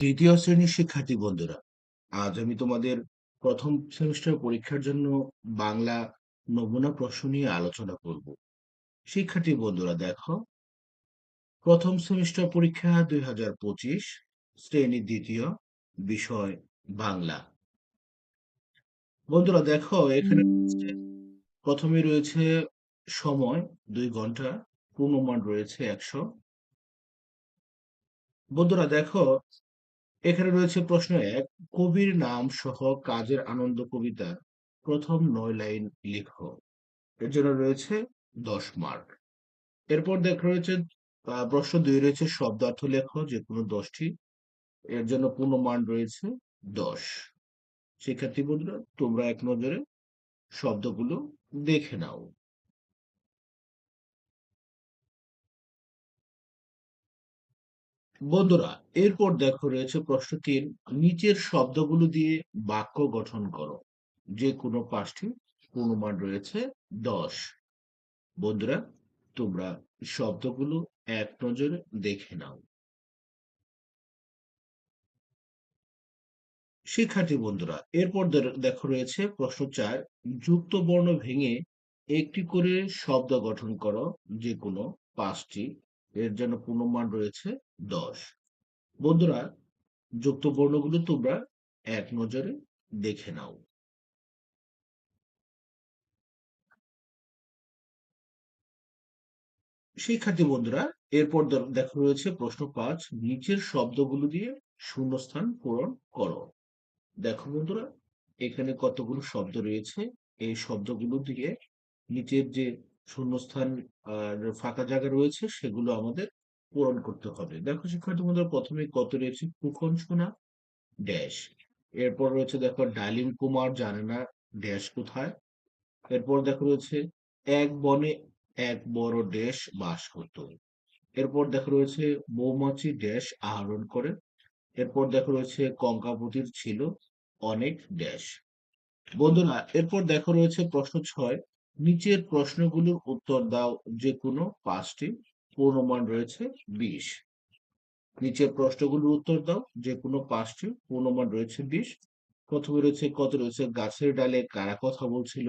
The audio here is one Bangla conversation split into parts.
তৃতীয় শ্রেণির শিক্ষার্থী বন্ধুরা, আজ আমি তোমাদের প্রথম সেমিস্টার পরীক্ষার জন্য বাংলা নমুনা প্রশ্ন নিয়ে আলোচনা করব। শিক্ষার্থী বন্ধুরা দেখো, প্রথম সেমিস্টার পরীক্ষা দুই হাজার পঁচিশ শ্রেণি দ্বিতীয় বিষয় বাংলা। বন্ধুরা দেখো এখানে প্রথমে রয়েছে সময় দুই ঘণ্টা পূর্ণমান রয়েছে একশো বন্ধুরা দেখো এখানে রয়েছে প্রশ্ন এক, কবির নাম সহ কাজের আনন্দ কবিতার প্রথম নয় লাইন লিখো। এর জন্য রয়েছে দশ মার্ক এরপর দেখ রয়েছে প্রশ্ন দুই রয়েছে, শব্দার্থ লেখো যে কোনো দশটি। এর জন্য পূর্ণ মান রয়েছে দশ। শিক্ষার্থী বন্ধুরা, তোমরা এক নজরে শব্দগুলো দেখে নাও। বন্ধুরা, এরপর দেখো রয়েছে প্রশ্ন তিন, নিচের শব্দগুলো দিয়ে বাক্য গঠন করো। যে কোনো পাঁচটি পূর্ণমান রয়েছে, দশ। বন্ধুরা, তোমরা শব্দগুলো এক নজরে দেখে নাও। শিক্ষার্থী বন্ধুরা, এরপর দেখো রয়েছে প্রশ্ন চার, যুক্ত বর্ণ ভেঙে একটি করে শব্দ গঠন করো, যে কোনো পাঁচটি এর জন্য পূর্ণমান রয়েছে দশ। বন্ধুরা যুক্ত বর্ণগুলো তোমরা এক নজরে দেখে নাও। শিক্ষার্থী বন্ধুরা, এরপর দেখা রয়েছে প্রশ্ন পাঁচ, নিচের শব্দগুলো দিয়ে শূন্যস্থান পূরণ করো। দেখো বন্ধুরা, এখানে কতগুলো শব্দ রয়েছে, এই শব্দগুলো দিয়ে নিচের যে শূন্যস্থান ফাঁকা জায়গা রয়েছে, সেগুলো আমাদের পূরণ করতে হবে। দেখো, শিক্ষার্থী বন্ধুরা প্রথমে কত রয়েছে? কুখন শোনা ড্যাশ। এরপর রয়েছে, দেখো, ডালিম কুমার, জানে না ড্যাশ কোথায়? এরপর দেখো, রয়েছে, এক বনে এক বড় ড্যাশ বাস করত। এরপর দেখো, রয়েছে, মৌমাছি ড্যাশ আহরণ করে। এরপর দেখো, রয়েছে কঙ্কাপতির ছিল অনেক ড্যাশ। বন্ধুরা, এরপর দেখো, রয়েছে, প্রশ্ন ছয় নিচের প্রশ্নগুলোর উত্তর দাও যে কোনো পাঁচটি। পূর্ণমান রয়েছে বিশ। নিচের প্রশ্নগুলোর উত্তর দাও যে কোনো পাঁচটি। পূর্ণমান রয়েছে বিশ। প্রথমে রয়েছে, কত রয়েছে গাছের ডালে, কারা কথা বলছিল?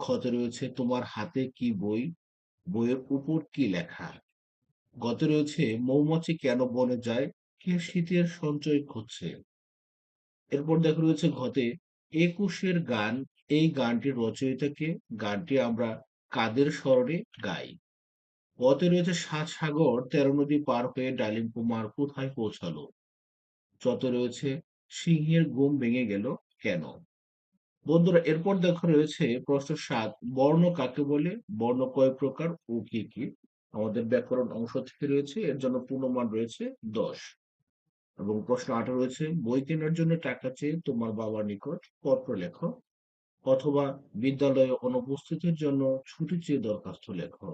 ক্ষত রয়েছে, তোমার হাতে কি বই? বইয়ের উপর কি লেখা? গত রয়েছে, মৌমাছি কেন বনে যায়? কে শীতের সঞ্চয় খুঁজছে? এরপর দেখো রয়েছে ঘতে একুশের গান এই গানটির রচয়িতাকে গানটি আমরা কাদের স্মরণে গাই? পথে রয়েছে সাত সাগর, তেরো নদী পার হয়ে ডালিম কুমার কোথায় পৌঁছালো? যত রয়েছে সিংহের ঘুম ভেঙে গেল কেন? বন্ধুরা, এরপর দেখো রয়েছে প্রশ্ন সাত, বর্ণ কাকে বলে? বর্ণ কয় প্রকার ও কি কি? আমাদের ব্যাকরণ অংশ থেকে রয়েছে, এর জন্য পূর্ণমান রয়েছে দশ। এবং প্রশ্ন আঠারো রয়েছে, বই কেনার জন্য টাকা চেয়ে তোমার বাবার নিকট পত্র লেখো। অথবা বিদ্যালয়ে অনুপস্থিতির জন্য ছুটি চেয়ে দরখাস্ত লেখো।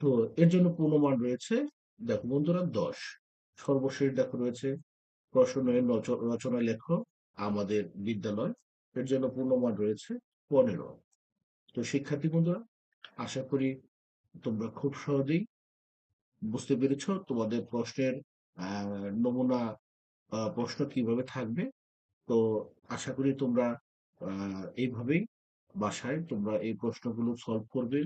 তো এর জন্য পূর্ণমান রয়েছে, দেখো বন্ধুরা, দশ। সর্বশেষ দেখো রয়েছে প্রশ্নের রচনা লেখো, আমাদের বিদ্যালয়। এর জন্য পূর্ণমান রয়েছে পনেরো। তো শিক্ষার্থী বন্ধুরা, আশা করি তোমরা খুব সহজেই বুঝতে পেরেছ তোমাদের প্রশ্নের নমুনা প্রশ্ন কীভাবে থাকবে। তো আশা করি তোমরা এইভাবেই বাসায় তোমরা এই প্রশ্নগুলো সলভ করবে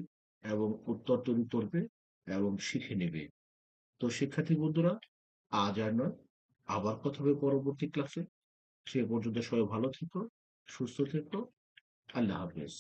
এবং উত্তর তৈরি করবে এবং শিখে নেবে। তো শিক্ষার্থী বন্ধুরা, আজ আর নয়, আবার কথা হবে পরবর্তী ক্লাসে সে পর্যন্ত সবাই ভালো থেকো, সুস্থ থেকো। আল্লাহ হাফেজ।